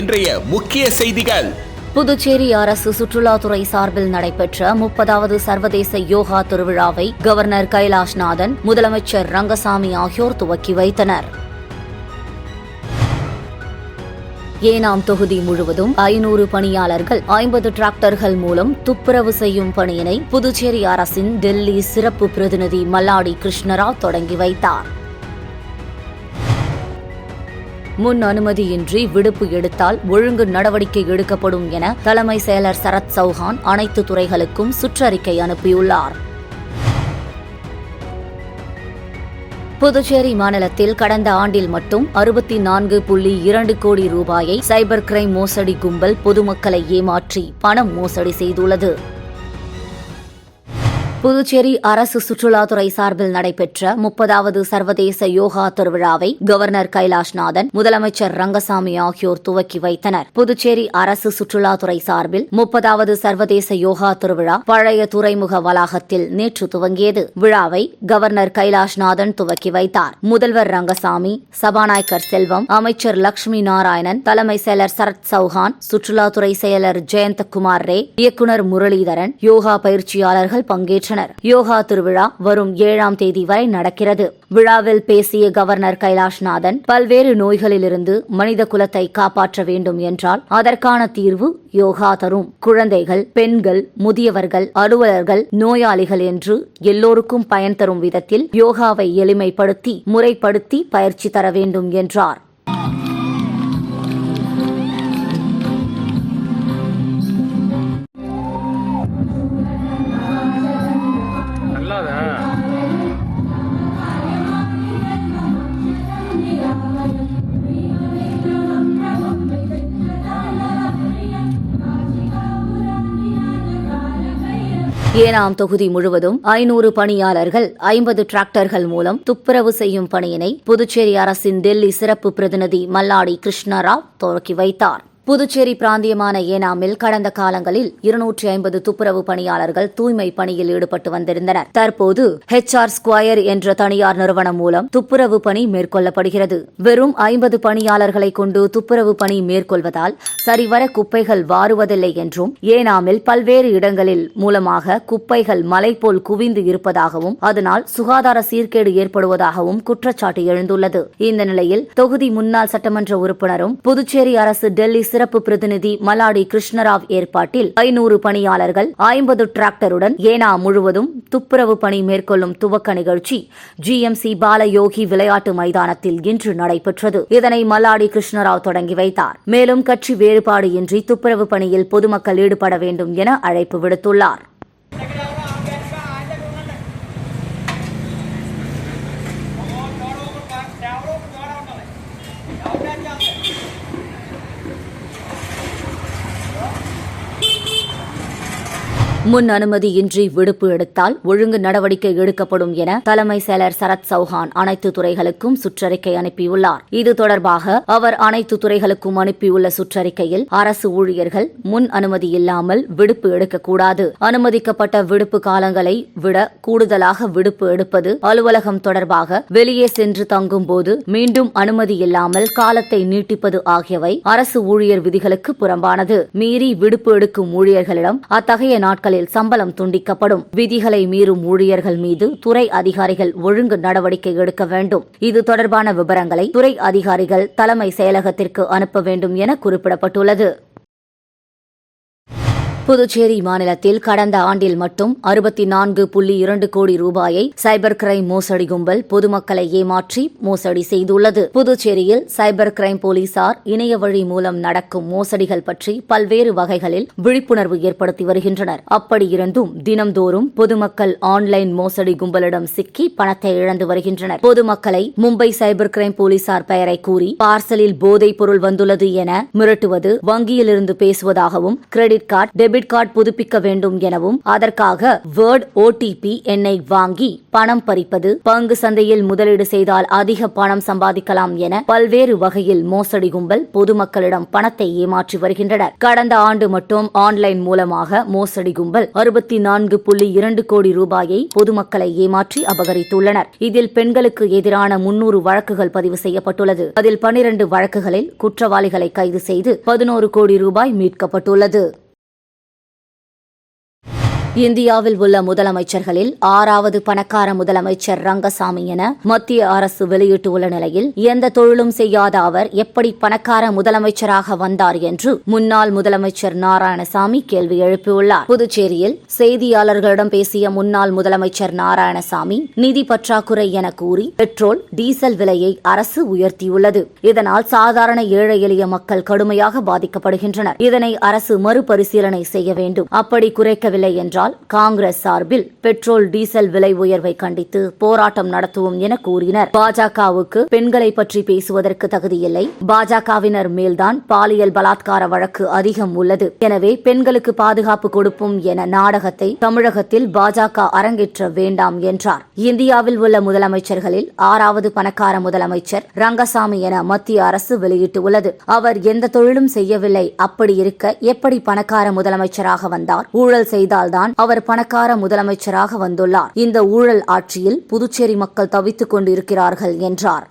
இன்றைய முக்கிய செய்திகள். புதுச்சேரி அரசு சுற்றுலாத்துறை சார்பில் நடைபெற்ற முப்பதாவது சர்வதேச யோகா திருவிழாவை கவர்னர் கைலாஷ்நாதன் முதலமைச்சர் ரங்கசாமி ஆகியோர் துவக்கி வைத்தனர். ஏனாம் தொகுதி முழுவதும் ஐநூறு பணியாளர்கள் ஐம்பது டிராக்டர்கள் மூலம் துப்புரவு செய்யும் பணியினை புதுச்சேரி அரசின் டெல்லி சிறப்பு பிரதிநிதி மல்லாடி கிருஷ்ணராவ் தொடங்கி வைத்தார். முன் அனுமதியின்றி விடுப்பு எடுத்தால் ஒழுங்கு நடவடிக்கை எடுக்கப்படும் என தலைமை செயலர் சரத் சௌஹான் அனைத்து துறைகளுக்கும் சுற்றறிக்கை அனுப்பியுள்ளார். புதுச்சேரி மாநிலத்தில் கடந்த ஆண்டில் மட்டும் அறுபத்தி நான்கு புள்ளி இரண்டு கோடி ரூபாயை சைபர் கிரைம் மோசடி கும்பல் பொதுமக்களை ஏமாற்றி பணம் மோசடி செய்துள்ளது. புதுச்சேரி அரசு சுற்றுலாத்துறை சார்பில் நடைபெற்ற முப்பதாவது சர்வதேச யோகா திருவிழாவை கவர்னர் கைலாஷ்நாதன் முதலமைச்சர் ரங்கசாமி ஆகியோர் துவக்கி வைத்தனர். புதுச்சேரி அரசு சுற்றுலாத்துறை சார்பில் முப்பதாவது சர்வதேச யோகா திருவிழா பழைய துறைமுக வளாகத்தில் நேற்று துவங்கியது. விழாவை கவர்னர் கைலாஷ்நாதன் துவக்கி வைத்தார். முதல்வர் ரங்கசாமி சபாநாயகர் செல்வம் அமைச்சர் லட்சுமி நாராயணன் தலைமை செயலர் சரத் சௌஹான் சுற்றுலாத்துறை செயலர் ஜெயந்தகுமார் ரே இயக்குநர் முரளிதரன் யோகா பயிற்சியாளர்கள் பங்கேற்றனர். யோகா திருவிழா வரும் ஏழாம் தேதி வரை நடக்கிறது. விழாவில் பேசிய கவர்னர் கைலாஷ்நாதன் பல்வேறு நோய்களிலிருந்து மனித குலத்தை காப்பாற்ற வேண்டும் என்றால் அதற்கான தீர்வு யோகா தரும். குழந்தைகள் பெண்கள் முதியவர்கள் அலுவலர்கள் நோயாளிகள் என்று எல்லோருக்கும் பயன் தரும் விதத்தில் யோகாவை எளிமைப்படுத்தி முறைப்படுத்தி பயிற்சி தர வேண்டும் என்றார். ஏனாம் தொகுதி முழுவதும் ஐநூறு பணியாளர்கள் ஐம்பது டிராக்டர்கள் மூலம் துப்புரவு செய்யும் பணியினை புதுச்சேரி அரசின் டெல்லி சிறப்பு பிரதிநிதி மல்லாடி கிருஷ்ணராவ் தொடக்கி வைத்தார். புதுச்சேரி பிராந்தியமான ஏனாமில் கடந்த காலங்களில் இருநூற்றி ஐம்பது துப்புரவு பணியாளர்கள் தூய்மை பணியில் ஈடுபட்டு வந்திருந்தனர். தற்போது ஹெச் ஆர் ஸ்கொயர் என்ற தனியார் நிறுவனம் மூலம் துப்புரவு பணி மேற்கொள்ளப்படுகிறது. வெறும் ஐம்பது பணியாளர்களை கொண்டு துப்புரவு பணி மேற்கொள்வதால் சரிவர குப்பைகள் வாருவதில்லை என்றும் ஏனாமில் பல்வேறு இடங்களில் மூலமாக குப்பைகள் மலை போல் குவிந்து இருப்பதாகவும் அதனால் சுகாதார சீர்கேடு ஏற்படுவதாகவும் குற்றச்சாட்டு எழுந்துள்ளது. இந்த நிலையில் தொகுதி முன்னாள் சட்டமன்ற உறுப்பினரும் புதுச்சேரி அரசு டெல்லி சிறப்பு பிரதிநிதி மலாடி கிருஷ்ணராவ் ஏற்பாட்டில் ஐநூறு பணியாளர்கள் ஐம்பது டிராக்டருடன் ஏனா முழுவதும் துப்புரவு பணி மேற்கொள்ளும் துவக்க நிகழ்ச்சி ஜிஎம்சி பாலயோகி விளையாட்டு மைதானத்தில் இன்று நடைபெற்றது. இதனை மல்லாடி கிருஷ்ணராவ் தொடங்கி வைத்தார். மேலும் கட்சி வேறுபாடு இன்றி துப்புரவு பணியில் பொதுமக்கள் ஈடுபட வேண்டும் என அழைப்பு விடுத்துள்ளார். முன் அனுமதியின்றி விடுப்பு எடுத்தால் ஒழுங்கு நடவடிக்கை எடுக்கப்படும் என தலைமை செயலர் சரத் சௌஹான் அனைத்து துறைகளுக்கும் சுற்றறிக்கை அனுப்பியுள்ளார். இது தொடர்பாக அவர் அனைத்து துறைகளுக்கும் அனுப்பியுள்ள சுற்றறிக்கையில் அரசு ஊழியர்கள் முன் அனுமதி இல்லாமல் விடுப்பு எடுக்கக்கூடாது. அனுமதிக்கப்பட்ட விடுப்பு காலங்களை விட கூடுதலாக விடுப்பு எடுப்பது அலுவலகம் தொடர்பாக வெளியே சென்று தங்கும் போது மீண்டும் அனுமதி இல்லாமல் காலத்தை நீட்டிப்பது ஆகியவை அரசு ஊழியர் விதிகளுக்கு புறம்பானது. மீறி விடுப்பு எடுக்கும் ஊழியர்களிடம் அத்தகைய நாட்களில் சம்பளம் துண்டிக்கப்படும். விதிகளை மீறும் ஊழியர்கள் மீது துறை அதிகாரிகள் ஒழுங்கு நடவடிக்கை எடுக்க வேண்டும். இது தொடர்பான விவரங்களை துறை அதிகாரிகள் தலைமை செயலகத்திற்கு அனுப்ப வேண்டும் என குறிப்பிடப்பட்டுள்ளது. புதுச்சேரி மாநிலத்தில் கடந்த ஆண்டில் மட்டும் அறுபத்தி நான்கு புள்ளி இரண்டு கோடி ரூபாயை சைபர் கிரைம் மோசடி கும்பல் பொதுமக்களை ஏமாற்றி மோசடி செய்துள்ளது. புதுச்சேரியில் சைபர் கிரைம் போலீசார் இணைய வழி மூலம் நடக்கும் மோசடிகள் பற்றி பல்வேறு வகைகளில் விழிப்புணர்வு ஏற்படுத்தி வருகின்றனர். அப்படியிருந்தும் தினம்தோறும் பொதுமக்கள் ஆன்லைன் மோசடி கும்பலிடம் சிக்கி பணத்தை இழந்து வருகின்றனர். பொதுமக்களை மும்பை சைபர் கிரைம் போலீசார் பெயரை கூறி பார்சலில் போதைப் பொருள் வந்துள்ளது என மிரட்டுவது வங்கியிலிருந்து பேசுவதாகவும் கிரெடிட் கார்டு டெபிட் கார்டு புதுப்பிக்க வேண்டும் எனவும் அதற்காக வேர்ட் ஓடிபி எண்ணை வாங்கி பணம் பறிப்பது பங்கு சந்தையில் முதலீடு செய்தால் அதிக பணம் சம்பாதிக்கலாம் என பல்வேறு வகையில் மோசடி கும்பல் பொதுமக்களிடம் பணத்தை ஏமாற்றி வருகின்றனர். கடந்த ஆண்டு மட்டும் ஆன்லைன் மூலமாக மோசடி கும்பல் அறுபத்தி நான்கு புள்ளி இரண்டு கோடி ரூபாயை பொதுமக்களை ஏமாற்றி அபகரித்துள்ளனர். இதில் பெண்களுக்கு எதிரான முன்னூறு வழக்குகள் பதிவு செய்யப்பட்டுள்ளது. அதில் பனிரண்டு வழக்குகளில் குற்றவாளிகளை கைது செய்து பதினோரு கோடி ரூபாய் மீட்கப்பட்டுள்ளது. இந்தியாவில் உள்ள முதலமைச்சர்களில் ஆறாவது பணக்கார முதலமைச்சர் ரங்கசாமி என மத்திய அரசு வெளியிட்டுள்ள நிலையில் எந்த தொழிலும் செய்யாத அவர் எப்படி பணக்கார முதலமைச்சராக வந்தார் என்று முன்னாள் முதலமைச்சர் நாராயணசாமி கேள்வி எழுப்பியுள்ளார். புதுச்சேரியில் செய்தியாளர்களிடம் பேசிய முன்னாள் முதலமைச்சர் நாராயணசாமி நிதி பற்றாக்குறை என கூறி பெட்ரோல் டீசல் விலையை அரசு உயர்த்தியுள்ளது. இதனால் சாதாரண ஏழை எளிய மக்கள் கடுமையாக பாதிக்கப்படுகின்றனர். இதனை அரசு மறுபரிசீலனை செய்ய வேண்டும். அப்படி குறைக்கவில்லை என்றால் காங்கிரஸ் சார்பில் பெட்ரோல் டீசல் விலை உயர்வை கண்டித்து போராட்டம் நடத்துவோம் என கூறினர். பாஜகவுக்கு பெண்களை பற்றி பேசுவதற்கு தகுதியில்லை. பாஜகவினர் மேல்தான் பாலியல் பலாத்கார வழக்கு அதிகம் உள்ளது. எனவே பெண்களுக்கு பாதுகாப்பு கொடுப்போம் என நாடகத்தை தமிழகத்தில் பாஜக அரங்கேற்ற வேண்டாம் என்றார். இந்தியாவில் உள்ள முதலமைச்சர்களில் ஆறாவது பணக்கார முதலமைச்சர் ரங்கசாமி என மத்திய அரசு வெளியிட்டுள்ளது. அவர் எந்த தொழிலும் செய்யவில்லை. அப்படி இருக்க எப்படி பணக்கார முதலமைச்சராக வந்தார்? ஊழல் செய்தால்தான் அவர் பணக்கார முதலமைச்சராக வந்துள்ளார். இந்த ஊழல் ஆட்சியில் புதுச்சேரி மக்கள் தவித்துக் கொண்டிருக்கிறார்கள் என்றார்.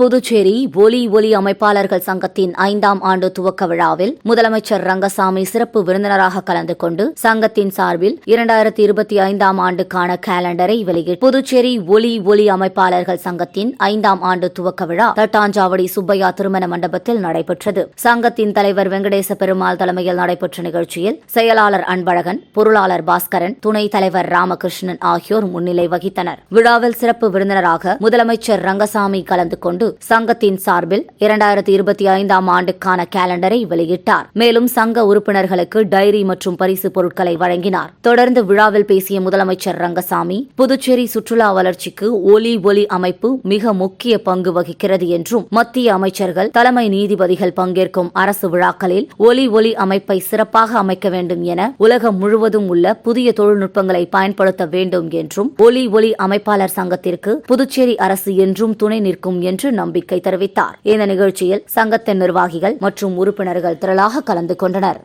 புதுச்சேரி ஒலி ஒலி அமைப்பாளர்கள் சங்கத்தின் ஐந்தாம் ஆண்டு துவக்க விழாவில் முதலமைச்சர் ரங்கசாமி சிறப்பு விருந்தினராக கலந்து கொண்டு சங்கத்தின் சார்பில் இரண்டாயிரத்தி இருபத்தி ஐந்தாம் ஆண்டுக்கான கேலண்டரை வெளியிட்டு புதுச்சேரி ஒலி ஒலி அமைப்பாளர்கள் சங்கத்தின் ஐந்தாம் ஆண்டு துவக்க விழா தட்டாஞ்சாவடி சுப்பையா திருமண மண்டபத்தில் நடைபெற்றது. சங்கத்தின் தலைவர் வெங்கடேச பெருமாள் தலைமையில் நடைபெற்ற நிகழ்ச்சியில் செயலாளர் அன்பழகன் பொருளாளர் பாஸ்கரன் துணைத் தலைவர் ராமகிருஷ்ணன் ஆகியோர் முன்னிலை வகித்தனர். விழாவில் சிறப்பு விருந்தினராக முதலமைச்சர் ரங்கசாமி கலந்து கொண்டு சங்கத்தின் சார்பில் இரண்டாயிரத்தி இருபத்தி ஐந்தாம் ஆண்டுக்கான கேலண்டரை வெளியிட்டார். மேலும் சங்க உறுப்பினர்களுக்கு டைரி மற்றும் பரிசு பொருட்களை வழங்கினார். தொடர்ந்து விழாவில் பேசிய முதலமைச்சர் ரங்கசாமி புதுச்சேரி சுற்றுலா வளர்ச்சிக்கு ஒலி ஒலி அமைப்பு மிக முக்கிய பங்கு வகிக்கிறது என்றும் மத்திய அமைச்சர்கள் தலைமை நீதிபதிகள் பங்கேற்கும் அரசு விழாக்களில் ஒலி ஒலி அமைப்பை சிறப்பாக அமைக்க வேண்டும் என உலகம் முழுவதும் உள்ள புதிய தொழில்நுட்பங்களை பயன்படுத்த வேண்டும் என்றும் ஒலி ஒலி அமைப்பாளர் சங்கத்திற்கு புதுச்சேரி அரசு என்றும் துணை நிற்கும் என்று நம்பிக்கை தெரிவித்தார். இந்த நிகழ்ச்சியில் சங்கத்தின் நிர்வாகிகள் மற்றும் உறுப்பினர்கள் திரளாக கலந்து கொண்டனர்.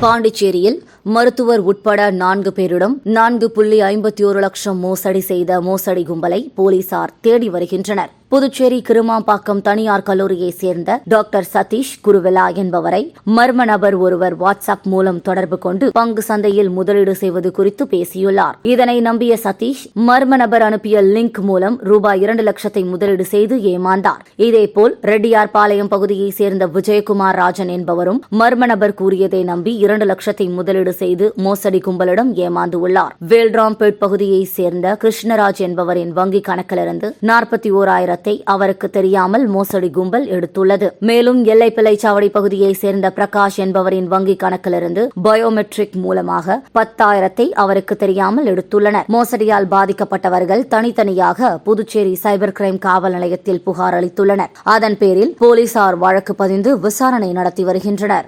பாண்டிச்சேரியில் மருத்துவர் உட்பட நான்கு பேரிடம் நான்கு புள்ளி ஐம்பத்தி ஒரு லட்சம் மோசடி செய்த மோசடி கும்பலை போலீசார் தேடி வருகின்றனர். புதுச்சேரி கிருமாம்பாக்கம் தனியார் கல்லூரியைச் சேர்ந்த டாக்டர் சதீஷ் குருவிலா என்பவரை மர்ம நபர் ஒருவர் வாட்ஸ்அப் மூலம் தொடர்பு கொண்டு பங்கு சந்தையில் முதலீடு செய்வது குறித்து பேசியுள்ளார். இதனை நம்பிய சதீஷ் மர்ம நபர் அனுப்பிய லிங்க் மூலம் ரூபாய் இரண்டு லட்சத்தை முதலீடு செய்து ஏமாந்தார். இதேபோல் ரெட்டியார்பாளையம் பகுதியைச் சேர்ந்த விஜயகுமார் ராஜன் என்பவரும் மர்ம நபர் கூறியதை நம்பி இரண்டு லட்சத்தை முதலீடு செய்து மோசடி கும்பலிடம் ஏமாந்து உள்ளார் வேல்ராம்பேட் பகுதியைச் சேர்ந்த கிருஷ்ணராஜ் என்பவரின் வங்கிக் கணக்கிலிருந்து நாற்பத்தி ஓராயிரத்தை அவருக்கு தெரியாமல் மோசடி கும்பல் எடுத்துள்ளது. மேலும் எல்லை பிள்ளைச்சாவடி பகுதியைச் சேர்ந்த பிரகாஷ் என்பவரின் வங்கிக் கணக்கிலிருந்து பயோமெட்ரிக் மூலமாக பத்தாயிரத்தை அவருக்கு தெரியாமல் எடுத்துள்ளனர். மோசடியால் பாதிக்கப்பட்டவர்கள் தனித்தனியாக புதுச்சேரி சைபர் கிரைம் காவல் நிலையத்தில் புகார் அளித்துள்ளனர். அதன் பேரில் போலீசார் வழக்கு பதிந்து விசாரணை நடத்தி வருகின்றனர்.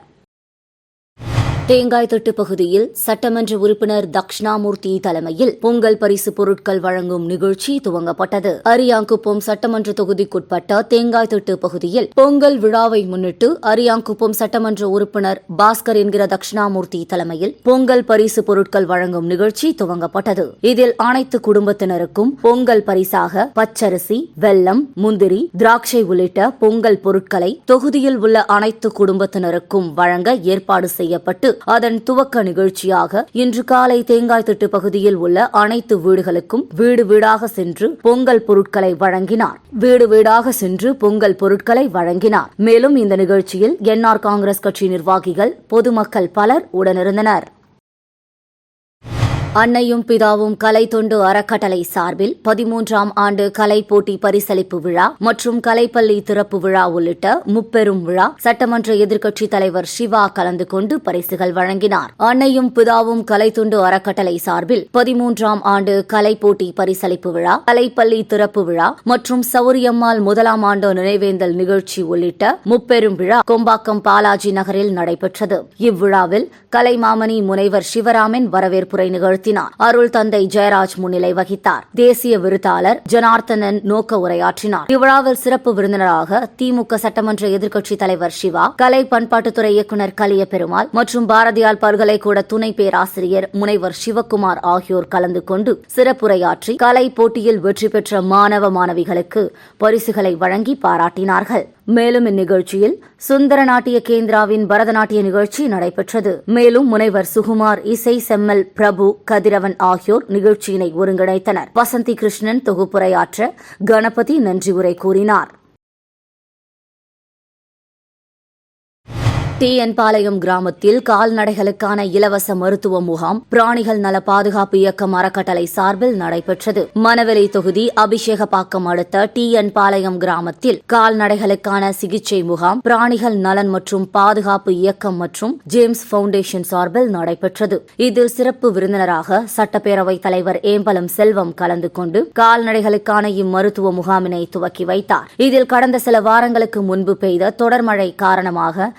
தேங்காய் திட்டு பகுதியில் சட்டமன்ற உறுப்பினர் தக்ஷணாமூர்த்தி தலைமையில் பொங்கல் பரிசு பொருட்கள் வழங்கும் நிகழ்ச்சி துவங்கப்பட்டது. அரியாங்குப்பம் சட்டமன்ற தொகுதிக்குட்பட்ட தேங்காய் திட்டு பகுதியில் பொங்கல் விழாவை முன்னிட்டு அரியாங்குப்பம் சட்டமன்ற உறுப்பினர் பாஸ்கர் என்கிற தக்ஷணாமூர்த்தி தலைமையில் பொங்கல் பரிசு பொருட்கள் வழங்கும் நிகழ்ச்சி துவங்கப்பட்டது. இதில் அனைத்து குடும்பத்தினருக்கும் பொங்கல் பரிசாக பச்சரிசி வெல்லம் முந்திரி திராட்சை உள்ளிட்ட பொங்கல் பொருட்களை தொகுதியில் உள்ள அனைத்து குடும்பத்தினருக்கும் வழங்க ஏற்பாடு செய்யப்பட்டு அதன் துவக்க நிகழ்ச்சியாக இன்று காலை தேங்காய் திட்டு பகுதியில் உள்ள அனைத்து வீடுகளுக்கும் வீடு வீடாக சென்று பொங்கல் பொருட்களை வழங்கினார். வீடு வீடாக சென்று பொங்கல் பொருட்களை வழங்கினார். மேலும் இந்த நிகழ்ச்சியில் என்ஆர் காங்கிரஸ் கட்சி நிர்வாகிகள் பொதுமக்கள் பலர் உடனிருந்தனர். அன்னையும் பிதாவும் கலை தொண்டு அறக்கட்டளை சார்பில் பதிமூன்றாம் ஆண்டு கலை போட்டி பரிசளிப்பு விழா மற்றும் கலைப்பள்ளி திறப்பு விழா உள்ளிட்ட முப்பெரும் விழா சட்டமன்ற எதிர்க்கட்சித் தலைவர் சிவா கலந்து கொண்டு பரிசுகள் வழங்கினார். அன்னையும் பிதாவும் கலை தொண்டு அறக்கட்டளை சார்பில் பதிமூன்றாம் ஆண்டு கலை போட்டி பரிசளிப்பு விழா கலைப்பள்ளி திறப்பு விழா மற்றும் சௌரியம்மாள் முதலாம் ஆண்டு நினைவேந்தல் நிகழ்ச்சி உள்ளிட்ட முப்பெரும் விழா கொம்பாக்கம் பாலாஜி நகரில் நடைபெற்றது. இவ்விழாவில் கலைமாமணி முனைவர் சிவராமன் வரவேற்புரை நிகழ்த்தி நிகழ்த்தினார் அருள் தந்தை ஜெயராஜ் முன்னிலை வகித்தார். தேசிய விருத்தாளர் ஜனார்த்தனன் நோக்க உரையாற்றினார். இவ்விழாவில் சிறப்பு விருந்தினராக திமுக சட்டமன்ற எதிர்க்கட்சித் தலைவர் சிவா கலை பண்பாட்டுத்துறை இயக்குநர் கலிய பெருமாள் மற்றும் பாரதியார் பல்கலைக்கூட துணை பேராசிரியர் முனைவர் சிவக்குமார் ஆகியோர் கலந்து கொண்டு சிறப்புரையாற்றி கலை போட்டியில் வெற்றி பெற்ற மாணவ மாணவிகளுக்கு பரிசுகளை வழங்கி பாராட்டினார்கள். மேலும் இந்நிகழ்ச்சியில் சுந்தர நாட்டிய கேந்திராவின் பரதநாட்டிய நிகழ்ச்சி நடைபெற்றது. மேலும் முனைவர் சுகுமார் இசை செம்மல் பிரபு கதிரவன் ஆகியோர் நிகழ்ச்சியினை ஒருங்கிணைத்தனர். வசந்தி கிருஷ்ணன் தொகுப்புரையாற்ற கணபதி நன்றி உரை கூறினார். டிஎன் பாளையம் கிராமத்தில் கால்நடைகளுக்கான இலவச மருத்துவ முகாம் பிராணிகள் நல பாதுகாப்பு இயக்கம் அறக்கட்டளை சார்பில் நடைபெற்றது. மணவெளி தொகுதி அபிஷேகப்பாக்கம் அடுத்த டிஎன் பாளையம் கிராமத்தில் கால்நடைகளுக்கான சிகிச்சை முகாம் பிராணிகள் நலன் மற்றும் பாதுகாப்பு இயக்கம் மற்றும் ஜேம்ஸ் பவுண்டேஷன் சார்பில் நடைபெற்றது. இதில் சிறப்பு விருந்தினராக சட்டப்பேரவைத் தலைவர் ஏம்பலம் செல்வம் கலந்து கொண்டு கால்நடைகளுக்கான இம்மருத்துவ முகாமினை துவக்கி வைத்தார். இதில் கடந்த சில வாரங்களுக்கு முன்பு பெய்த தொடர் மழை காரணமாக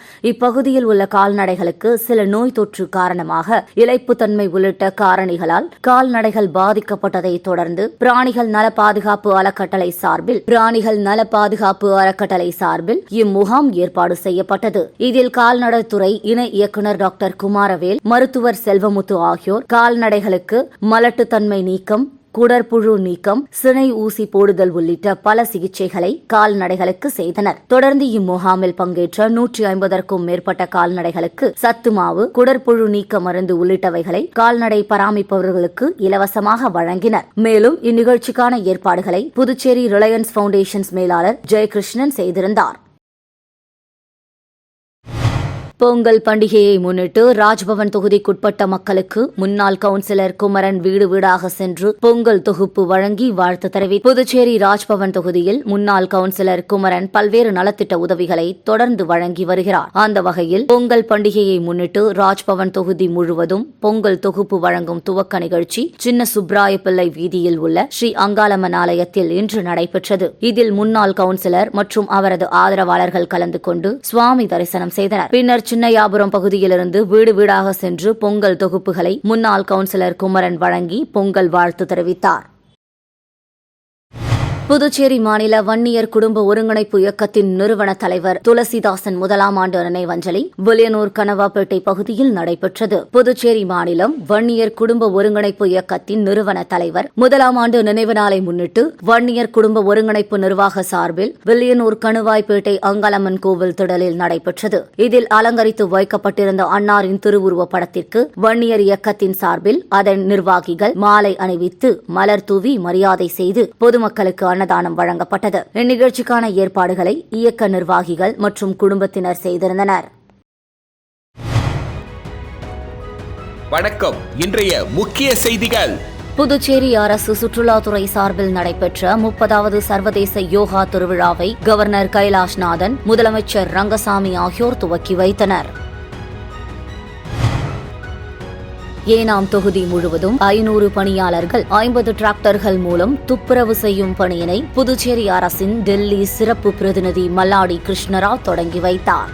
அப்பகுதியில் உள்ள கால்நடைகளுக்கு சில நோய் தொற்று காரணமாக இலைப்புத்தன்மை உள்ளிட்ட காரணிகளால் கால்நடைகள் பாதிக்கப்பட்டதை தொடர்ந்து பிராணிகள் நல பாதுகாப்பு அறக்கட்டளை சார்பில் பிராணிகள் நல பாதுகாப்பு அறக்கட்டளை சார்பில் இம்முகாம் ஏற்பாடு செய்யப்பட்டது. இதில் கால்நடைத்துறை இணை இயக்குநர் டாக்டர் குமாரவேல் மருத்துவர் செல்வமுத்து ஆகியோர் கால்நடைகளுக்கு மலட்டுத்தன்மை நீக்கம் குடற்புழு நீக்கம் சினை ஊசி போடுதல் உள்ளிட்ட பல சிகிச்சைகளை கால்நடைகளுக்கு செய்தனர். தொடர்ந்து இம்முகாமில் பங்கேற்ற நூற்றி ஐம்பதற்கும் மேற்பட்ட கால்நடைகளுக்கு சத்து மாவு குடற்புழு நீக்க மருந்து உள்ளிட்டவைகளை கால்நடை பராமரிப்பவர்களுக்கு இலவசமாக வழங்கினர். மேலும் இந்நிகழ்ச்சிக்கான ஏற்பாடுகளை புதுச்சேரி ரிலையன்ஸ் பவுண்டேஷன்ஸ் மேலாளர் ஜெயகிருஷ்ணன் செய்திருந்தார். பொங்கல் பண்டிகையை முன்னிட்டு ராஜ்பவன் தொகுதிக்குட்பட்ட மக்களுக்கு முன்னாள் கவுன்சிலர் குமரன் வீடு வீடாக சென்று பொங்கல் தொகுப்பு வழங்கி வாழ்த்து தெரிவி புதுச்சேரி ராஜ்பவன் தொகுதியில் முன்னாள் கவுன்சிலர் குமரன் பல்வேறு நலத்திட்ட உதவிகளை தொடர்ந்து வழங்கி வருகிறார். அந்த வகையில் பொங்கல் பண்டிகையை முன்னிட்டு ராஜ்பவன் தொகுதி முழுவதும் பொங்கல் தொகுப்பு வழங்கும் துவக்க நிகழ்ச்சி சின்ன சுப்ராய பிள்ளை வீதியில் உள்ள ஸ்ரீ அங்காளம்மன் ஆலயத்தில் இன்று நடைபெற்றது. இதில் முன்னாள் கவுன்சிலர் மற்றும் அவரது ஆதரவாளர்கள் கலந்து கொண்டு சுவாமி தரிசனம் செய்தனர். பின்னர் சின்னையாபுரம் பகுதியிலிருந்து வீடு வீடாக சென்று பொங்கல் தொகுப்புகளை முன்னாள் கவுன்சிலர் குமரன் வழங்கி பொங்கல் வாழ்த்து தெரிவித்தார். புதுச்சேரி மாநில வன்னியர் குடும்ப ஒருங்கிணைப்பு இயக்கத்தின் நிறுவன தலைவர் துளசிதாசன் முதலாம் ஆண்டு நினைவஞ்சலி வில்லியனூர் கனவாப்பேட்டை பகுதியில் நடைபெற்றது. புதுச்சேரி மாநிலம் வன்னியர் குடும்ப ஒருங்கிணைப்பு இயக்கத்தின் நிறுவன தலைவர் முதலாம் ஆண்டு நினைவு நாளை முன்னிட்டு வன்னியர் குடும்ப ஒருங்கிணைப்பு நிர்வாக சார்பில் வில்லியனூர் கணுவாய்பேட்டை அங்காளம்மன் கோவில் திடலில் நடைபெற்றது. இதில் அலங்கரித்து வைக்கப்பட்டிருந்த அன்னாரின் திருவுருவப் படத்திற்கு வன்னியர் இயக்கத்தின் சார்பில் அதன் நிர்வாகிகள் மாலை அணிவித்து மலர் தூவி மரியாதை செய்து பொதுமக்களுக்கு அன்னதானம் வழங்கப்பட்டது. இந்நிகழ்ச்சிக்கான ஏற்பாடுகளை இயக்க நிர்வாகிகள் மற்றும் குடும்பத்தினர் செய்திருந்தனர். வணக்கம். இன்றைய முக்கிய செய்திகள். புதுச்சேரி அரசு சுற்றுலாத்துறை சார்பில் நடைபெற்ற முப்பதாவது சர்வதேச யோகா திருவிழாவை கவர்னர் கைலாஷ்நாதன் முதலமைச்சர் ரங்கசாமி ஆகியோர் துவக்கி வைத்தனர். ஏனாம் தொகுதி முழுவதும் ஐநூறு பணியாளர்கள் ஐம்பது டிராக்டர்கள் மூலம் துப்புரவு செய்யும் பணியினை புதுச்சேரி அரசின் டெல்லி சிறப்பு பிரதிநிதி மல்லாடி கிருஷ்ணராவ் தொடங்கி வைத்தார்.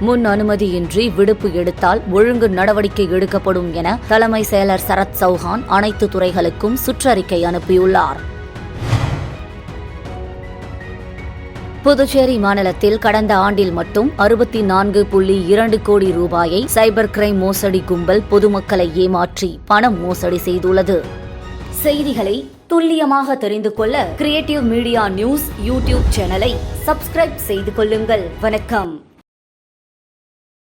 முன் அனுமதியின்றி விடுப்பு எடுத்தால் ஒழுங்கு நடவடிக்கை எடுக்கப்படும் என தலைமை செயலர் சரத் சௌஹான் அனைத்து துறைகளுக்கும் சுற்றறிக்கை அனுப்பியுள்ளார். புதுச்சேரி மாநிலத்தில் கடந்த ஆண்டில் மட்டும் அறுபத்தி நான்கு புள்ளி இரண்டு கோடி ரூபாயை சைபர் கிரைம் மோசடி கும்பல் பொதுமக்களை ஏமாற்றி பணம் மோசடி செய்துள்ளது. செய்திகளை துல்லியமாக தெரிந்து கொள்ள கிரியேட்டிவ் மீடியா நியூஸ் யூடியூப் சேனலை சப்ஸ்கிரைப் செய்து கொள்ளுங்கள். வணக்கம்.